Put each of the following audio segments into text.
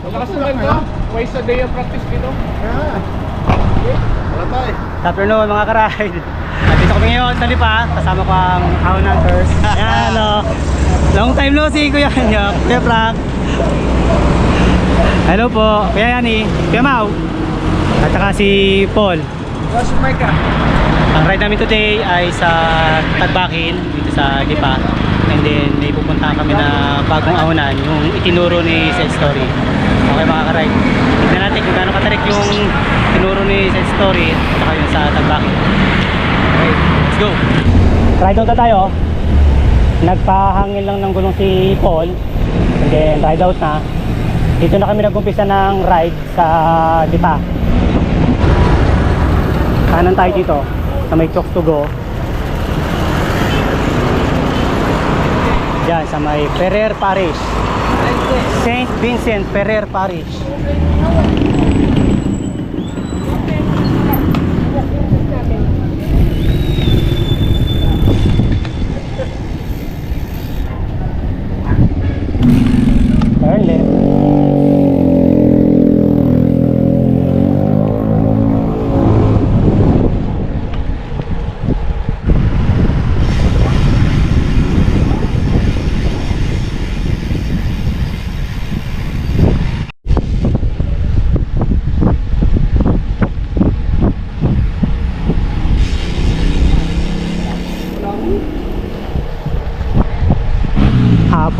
Malakas na ka. Twice a day ang practice dito. Yeah. Wala tayo. Good afternoon mga ka-ride. Nandito kami ngayon sa Lipa. Kasama ko ang Ahon Hunters. Ayan o. Long time no see Kuya Nyok. Kuya Frank. Hello po. Kuya Yani. Kuya Mau. At saka si Paul. What's Micah? Ang ride namin today ay sa Tagbakin dito sa Lipa. And then may pupuntahan kami na bagong ahonan yung itinuro ni Set Story. Okay mga ka-ride. Tignan natin kung gaano katarik yung tinuro ni Set Story at saka yung sa Tagbakin. Okay, let's go. Ride out na tayo. Nagpahangin lang ng gulong si Paul. And then ride out na. Dito na kami nag-umpisa ng ride sa Lipa. Kanan tayo dito sa may Chokes to go. Diyan sa may Ferrer Parish. St. Vincent Ferrer Parish.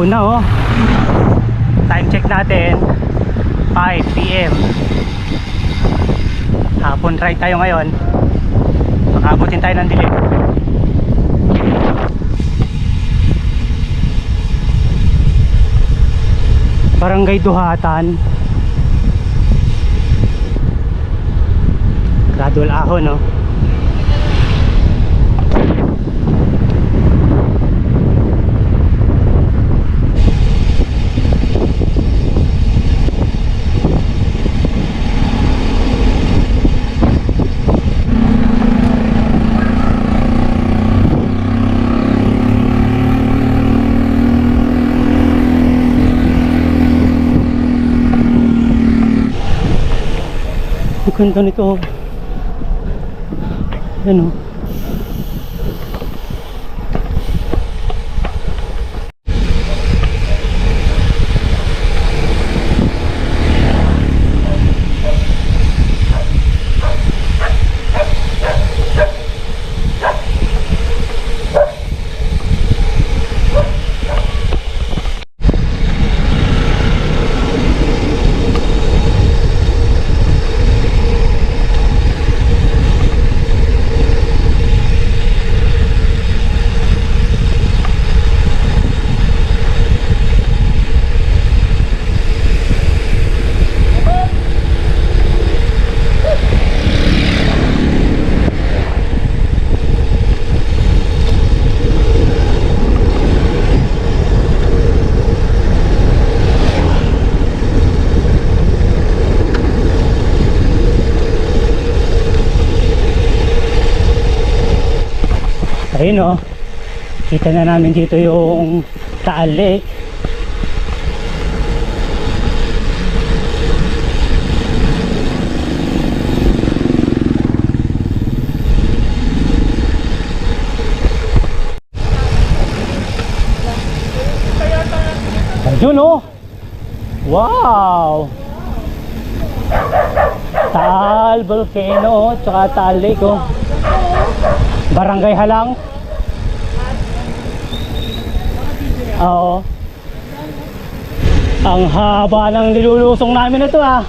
Hapon na oh. Time check natin 5 PM. Hapon ride tayo ngayon. Makabutin tayo ng dilim. Barangay Duhatan. Gradual ahon no. Ang ganda nito. Yan o. Ayun o. Kita na namin dito yung Taal Lake. Ayun o. Wow! Taal Volcano tsaka Taal Lake oh. Barangay Halang. Oo. Ang haba ng nilulusong namin ito ah.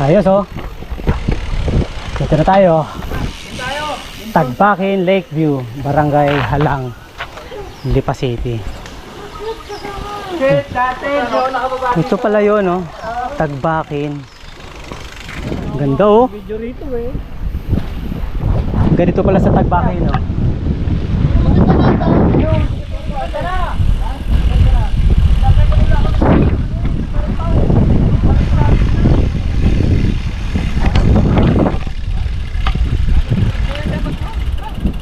Ayos oh. Dito na tayo. Tagbakin Lakeview, Barangay Halang, Lipa City. Ito pala yun, oh. Tagbakin. Ganda, oh. Video rito eh. Ganito pala sa Tagbakin, oh.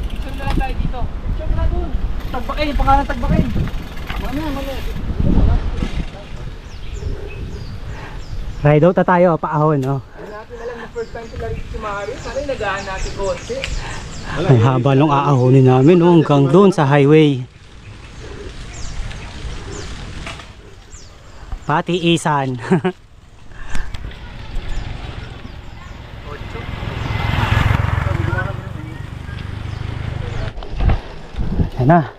Picture na lang tayo dito. Picture na dun. Pangalan tagbakain. Mamaya, mamaya. Ride out na tayo, paahon, oh. Hanapin na lang na first time sila rito si Mario. Sana yung nagaan natin konti. Ang haba nung aahonin namin, oh. Hanggang doon sa highway. Pati isan. Yan na.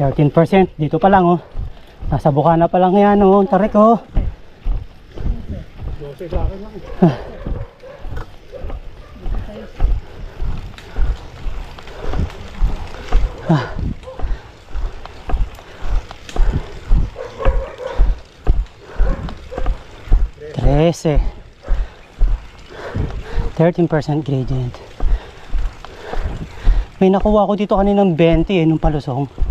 13% dito pa lang oh. Nasa Bukana pa lang yan oh. Tarik oh. Trece. 13% gradient. May nakuha ko dito kaninang 20 eh, nung palusong.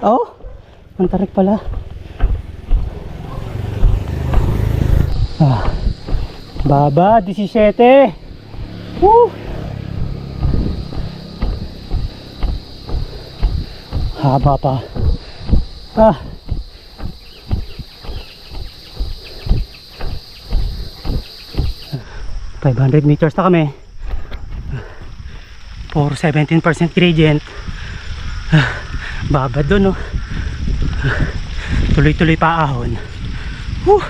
24? Oh, ang tarik pala. Ah, baba, 17. Woo! Haba pa. Ah. Five hundred meters na kami. For 17% gradient. Ah, Babad doon, no? Tuloy-tuloy pa ahon. Whew!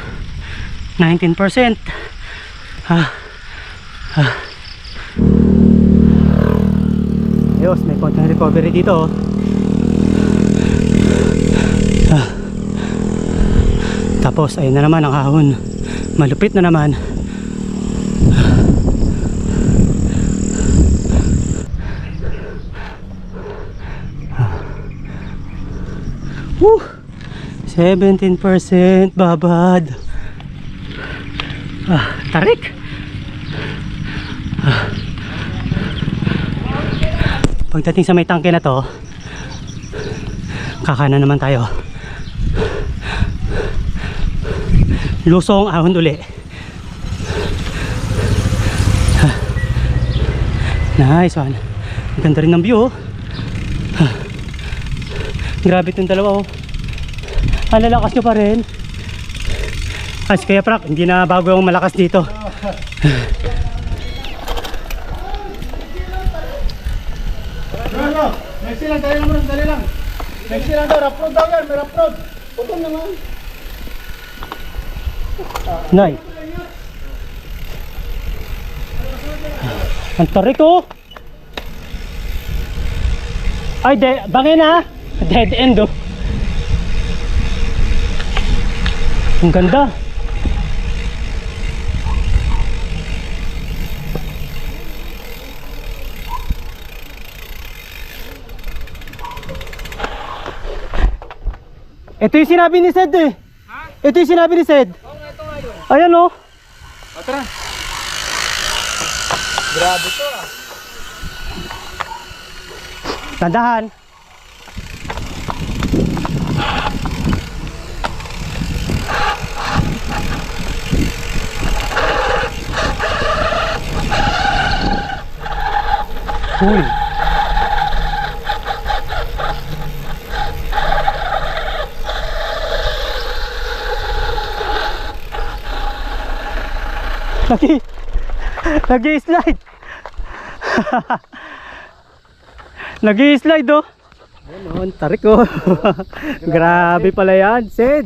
19%. Ah. Ah. Ayos, may konting recovery dito. oh. Ah. Tapos, ayun na naman ang ahon. Malupit na naman. Woo! 17% babad. Ah, tarik. Ah. Pagdating sa may tangke na to, kakana naman tayo. Lusong ahon uli. Ah. Nice one. Ganda rin ng view. oh. Grabe itong dalawa oh. Ang lalakas nyo pa rin. As kaya prak, hindi na bago yung malakas dito. Ano? Next lang, dali lang dali lang. Next lang daw, rough daw yan, may rough road. Putol naman. Nay. Ang tarik oh. Ay, de, bangin ah. Dead end oh. Ang ganda. Ito yung sinabi ni Sed eh. Ito yung sinabi ni Sed. Oo ito yun. Ayan oh. O, tara. Grabe to ah. Tandahan. Uy. Lagi. Lagi slide. Lagi slide oh. Ayun, tarik oh. Grabe pala yan, Sid.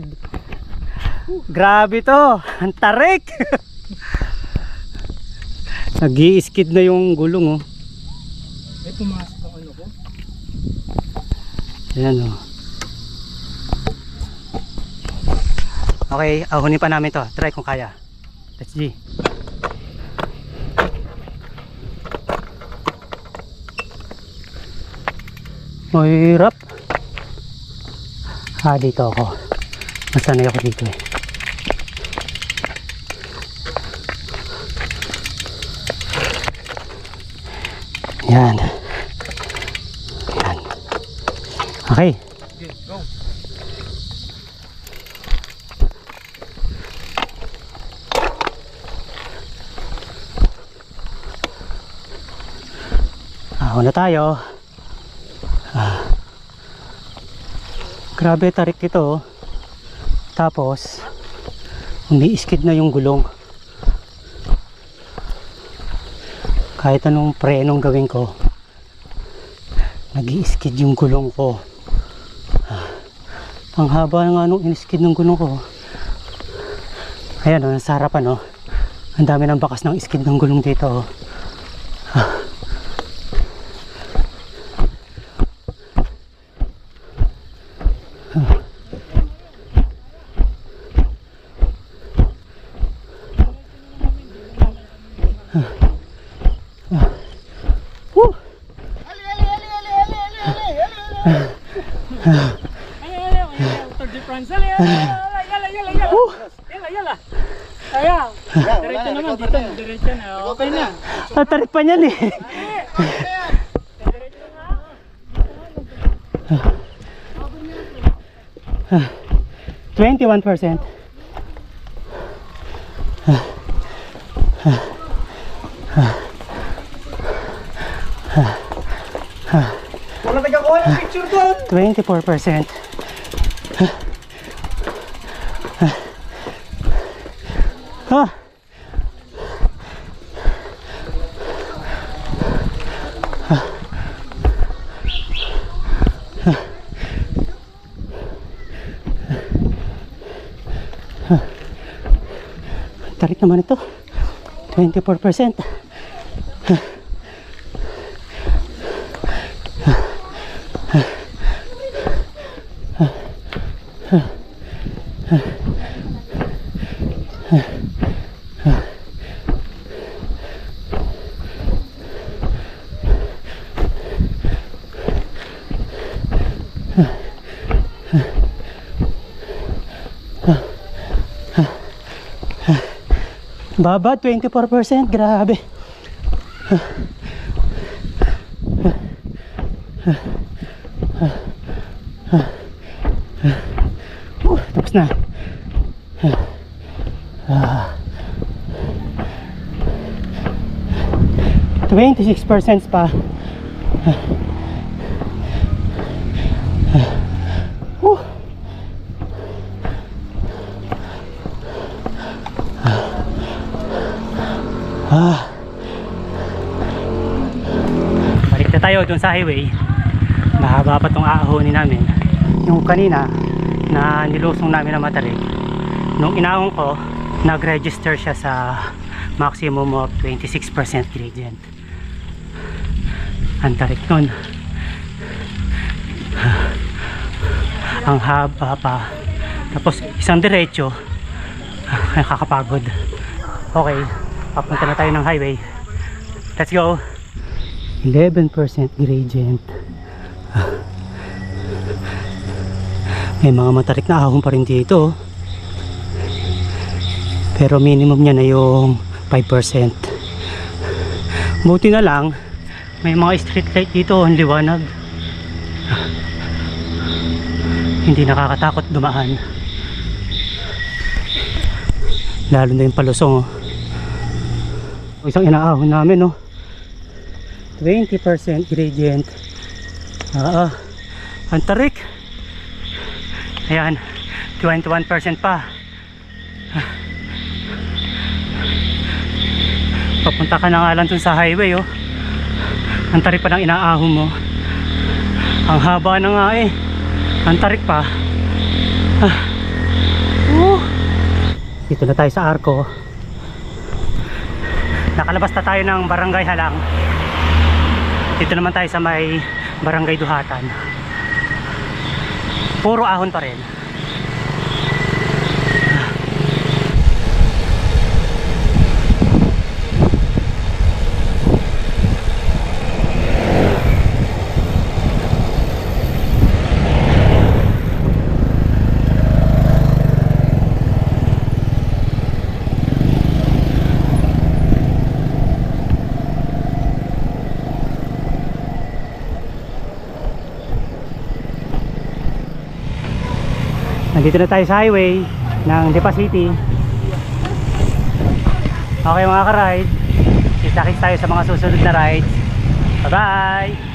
Grabe to. Ang tarik. nag skid na yung gulong oh. Pumasok ang ano ko. Ayan oh. Okay, ahunin pa namin to. Try kung kaya. Let's G. Mahirap. Ah, dito ako. Masanay ako dito eh. Yan. Okay. Go. Ako na tayo. Ah. Grabe tarik ito. oh. Tapos, umiiskid na yung gulong. Kahit anong prenong gawin ko, nag-iiskid yung gulong ko. Ang haba nga nung iniskid ng gulong ko. Ayan o, nasa harapan o. Ang dami ng bakas ng iskid ng gulong dito oh. friends. Dali, yala, yala, yala, yala. Yala, yala. Ayan. Diretso naman dito. Diretso na. Okay na. Tatarik pa niyan eh. Diretso na. Ah. 21%. Ah. Ah. Ah. Wala 24%. Tarik naman ito. 24%. Baba, 24%. Grabe. Uh, tapos na. Ah. 26% pa. Uh. Ah. Dun sa highway. Mahaba pa tong aahonin namin. Yung kanina na nilusong namin na matarik. Nung inaong ko, nag-register siya sa maximum of 26% gradient. Ang tarik nun. Ang haba pa. Tapos isang diretso. Nakakapagod. Okay, papunta na tayo ng highway. Let's go. 11% gradient. May mga matarik na ahon pa rin dito. Pero minimum niya na yung 5%. Buti na lang, may mga street light dito, ang liwanag. Hindi nakakatakot dumaan. Lalo na yung palusong. Oh. Isang inaahon namin, no? 20% gradient. Oo. Ang tarik. Ayan. 21% pa. Papunta ka na nga lang sa highway oh. Ang tarik pa ng inaahon mo. Ang haba na nga eh. Ang tarik pa. Uh. Dito na tayo sa Arco. Nakalabas na tayo ng Barangay Halang. Dito naman tayo sa may Barangay Duhatan. Puro ahon pa rin. Nandito na tayo sa highway ng Lipa City. Okay mga ka-ride, kita-kits tayo sa mga susunod na rides. Bye-bye!